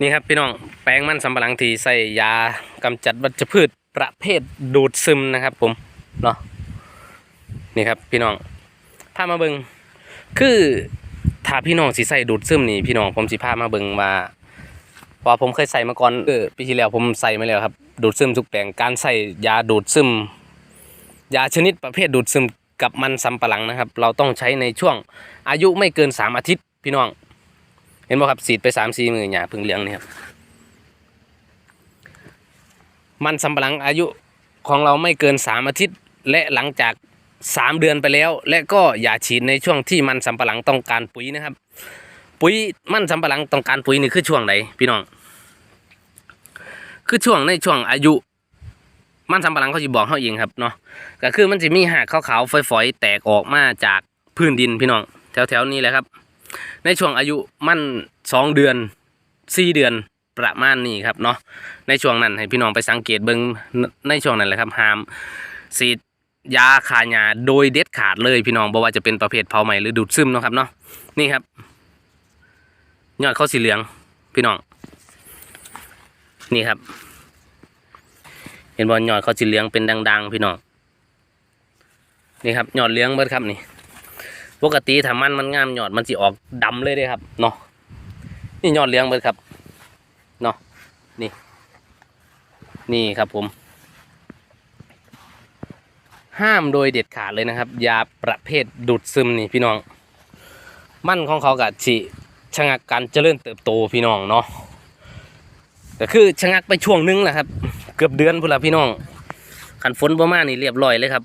นี่ครับพี่น้องแปลงมันสำปะหลังที่ใส่ยากำจัดวัชพืชประเภทดูดซึมนะครับ ผมเนาะนี่ครับพี่น้องพามาเบิงคือถ้าพี่น้องสิใส่ดูดซึมนี่พี่น้องผมสิพามาเบิงว่าพราะว่าผมเคยใส่มาก่อนเออปีที่แล้วผมใส่มาแล้วครับ ดูดซึมทุกแปลงการใส่ยาดูดซึม ยาชนิดประเภทดูดซึมกับมันสำปะหลังนะครับ เราต้องใช้ในช่วงอายุไม่เกินสามอาทิตย์พี่น้อง เห็นบ่ครับสีดไปสามสี่มือหยาพึ่งเหลืองนี่ครับมันสำปะหลังอายุของเราไม่เกินสามอาทิตย์ และหลังจากสามเดือนไปแล้ว และก็อย่าฉีดในช่วงที่มันสำปะหลังต้องการปุ๋ยนะครับ ปุ๋ยมันสำปะหลังต้องการปุ๋ยนี่คือช่วงไหนพี่น้อง คือช่วงในช่วงอายุมันสำปะหลังเขาจะบอกเขาเองครับเนาะก็คือมันจะมีหากขาวๆฝอยๆแตกออกมาจากพื้นดินพี่น้อง แถวๆนี้แหละครับ ในช่วงอายุมั่นสองเดือนสี่เดือนประมาณนี้ครับเนาะในช่วงนั้นให้พี่น้องไปสังเกตเบิงในช่วงนั้นแหละครับห้ามฉีดยาคายาโดยเด็ดขาดเลยพี่น้องบอกว่าจะเป็นประเภทเผาไหม้หรือดูดซึมเนาะครับเนาะนี่ครับยอดเขาสีเหลืองพี่น้อง นี่ครับ เห็นบอลยอดเขาสีเหลืองเป็นดัง ๆ พี่น้องนี่ครับยอดเหลืองเบิดครับนี่ ปกติถ้ามันมันงามยอดมันสิออกดำเลยเด้ครับเนาะนี่ยอดเลี้ยงเบิดครับเนาะนี่ นี่ครับผม ห้ามโดยเด็ดขาดเลยนะครับ ยาประเภทดูดซึมนี่พี่น้อง มั่นของเขากับฉีชะงักการเจริญเติบโตพี่น้องเนาะก็คือชะงักไปช่วงนึงแหละครับ เกือบเดือนพุ่นละพี่น้องขันฝนประมาณนี้เรียบร้อยเลยครับ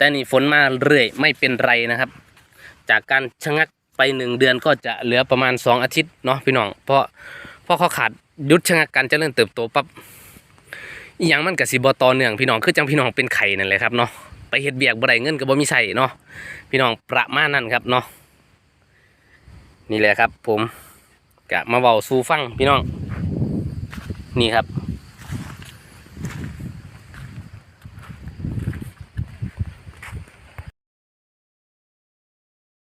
แต่นี่ฝนมาเรื่อยไม่เป็นไรนะครับ จากการชะงักไปหนึ่งเดือนก็จะเหลือประมาณสองอาทิตย์เนาะพี่น้อง เพราะเพราะเขาขาดยุดชะงักการเจริญเติบโตปั๊บอหย่างมันกับสีบอตอเนื่องพี่น้องคือจังพี่น้องเป็นไข่นั่นแหละครับเนาะไปเฮ็ดเบียกบ่ได้เงินก็บ่มีใส่เนาะพี่น้องประมาณนั้นครับเนาะนี่แหละครับ ผมกะมาเว้าสู่ฟังพี่น้อง นี่ครับ